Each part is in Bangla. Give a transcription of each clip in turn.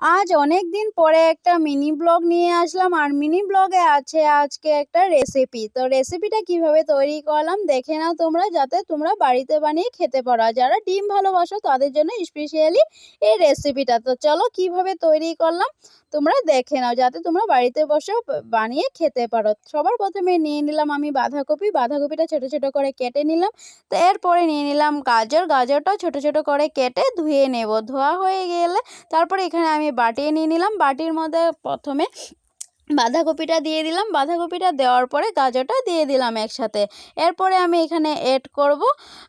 আজ অনেক দিন পরে একটা মিনি ব্লগ নিয়ে আসলাম, আর মিনি ব্লগে আছে আজকে একটা রেসিপি তো রেসিপিটা কীভাবে তৈরি করলাম দেখে নাও তোমরা, যাতে তোমরা বাড়িতে বানিয়ে খেতে পারো। যারা ডিম ভালোবাসো, তাদের জন্য স্পেশালি এই রেসিপিটা তো চলো কীভাবে তৈরি করলাম, তোমরা দেখে নাও, যাতে তোমরা বাড়িতে বসেও বানিয়ে খেতে পারো। সবার প্রথমে নিয়ে নিলাম আমি বাঁধাকপি। বাঁধাকপিটা ছোট ছোট করে কেটে নিলাম। তো এরপরে নিয়ে নিলাম গাজর। গাজরটাও ছোট ছোট করে কেটে ধুয়ে নেব। ধোয়া হয়ে গেলে তারপরে এখানে আমি বাটিয়ে নিয়ে নিলাম। বাটির মধ্যে প্রথমে বাঁধাকপিটা দিয়ে দিলাম। বাঁধাকপিটা দেওয়ার পরে গাজরটা দিয়ে দিলাম একসাথে। এরপরে আমি এখানে এড করব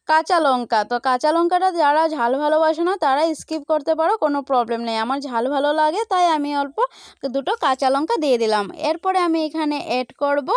কাঁচা লঙ্কা। তো কাঁচা লঙ্কাটা যারা ঝাল ভালোবাসে না, তারা স্কিপ করতে পারো, কোনো প্রবলেম নেই। আমার ঝাল ভালো লাগে, তাই আমি অল্প দুটো কাঁচা লঙ্কা দিয়ে দিলাম। এরপরে আমি এখানে এড করব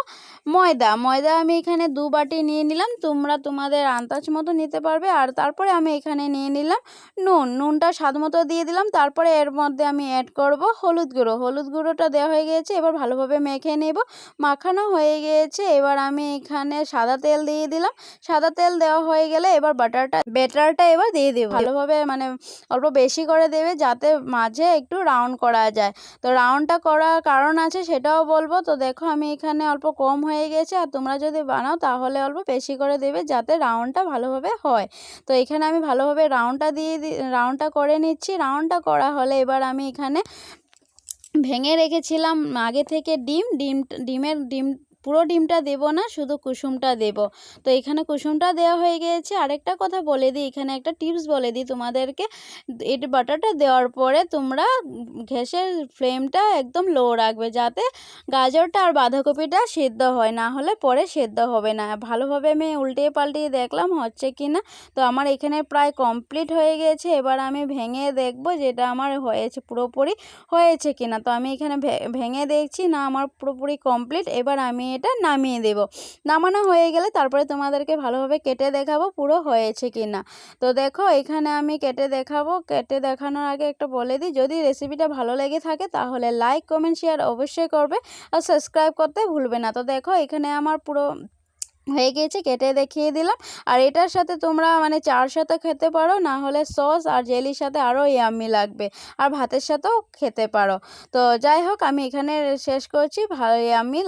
ময়দা। ময়দা আমি এখানে দু বাটি নিয়ে নিলাম। তোমরা তোমাদের আন্দাজ মতো নিতে পারবে। আর তারপরে আমি এখানে নিয়ে নিলাম নুন। নুনটা স্বাদ মতো দিয়ে দিলাম। তারপরে এর মধ্যে আমি অ্যাড করব হলুদ গুঁড়ো। হলুদ গুঁড়োটা দেওয়া হয়ে গিয়েছে এবার ভালোভাবে মেখে নেব। মাখানো হয়ে গিয়েছে। এবার আমি এখানে সাদা তেল দিয়ে দিলাম। সাদা তেল দেওয়া হয়ে গেলে এবার বাটারটা, বেটারটা এবার দিয়ে দেবো। ভালোভাবে মানে অল্প বেশি করে দেবে যাতে মাঝে একটু রাউন্ড করা যায়। তো রাউন্ডটা করার কারণ আছে সেটাও বলব। তো দেখো আমি এখানে অল্প কম হয়ে গেছে। আর তোমরা যদি বানাও তাহলে অল্প বেশি করে দেবে যাতে রাউন্ডটা ভালোভাবে হয়। তো এখানে আমি ভালোভাবে রাউন্ডটা দিয়ে রাউন্ডটা করে নিচ্ছি। রাউন্ডটা করা হলে এবার আমি এখানে ভেঙে রেখেছিলাম আগে থেকে ডিম ডিম ডিমের ডিম পুরো ডিমটা দেব না, শুধু কুসুমটা দেব। তো এখানে কুসুমটা দেওয়া হয়ে গিয়েছে। আরেকটা কথা বলে দিই, এখানে একটা টিপস বলে দিই তোমাদেরকে। এটি বাটারটা দেওয়ার পরে তোমরা গ্যাসের ফ্লেমটা একদম লো রাখবে যাতে গাজরটা আর বাঁধাকপিটা সেদ্ধ হয়, না হলে পরে সেদ্ধ হবে না। ভালোভাবে আমি উল্টিয়ে পাল্টিয়ে দেখলাম হচ্ছে কি না? তো আমার এখানে প্রায় কমপ্লিট হয়ে গেছে এবার আমি ভেঙে দেখব যেটা আমার হয়েছে, পুরোপুরি হয়েছে কি না। তো আমি এখানে ভেঙে দেখছি, না আমার পুরোপুরি কমপ্লিট। এবার আমি এটা নামিয়ে দেব। নামানো হয়ে গেলে তারপরে তোমাদেরকে ভালোভাবে কেটে দেখাবো পুরো হয়েছে কি না তো দেখো, এখানে আমি কেটে দেখাবো। কেটে দেখানোর আগে একটা বলে দিই, যদি রেসিপিটা ভালো লেগে থাকে তাহলে লাইক কমেন্ট শেয়ার অবশ্যই করবে আর সাবস্ক্রাইব করতে ভুলবে না। তো দেখো, এখানে আমার পুরো হয়ে গিয়েছে, কেটে দেখিয়ে দিলাম। আর এটার সাথে তোমরা মানে চার সাথে খেতে পারো, না হলে সস আর জেলির সাথে আরও ইয়াম্মি লাগবে। আর ভাতের সাথেও খেতে পারো। তো যাই হোক, আমি এখানে শেষ করছি। ভালো ইয়াম্মি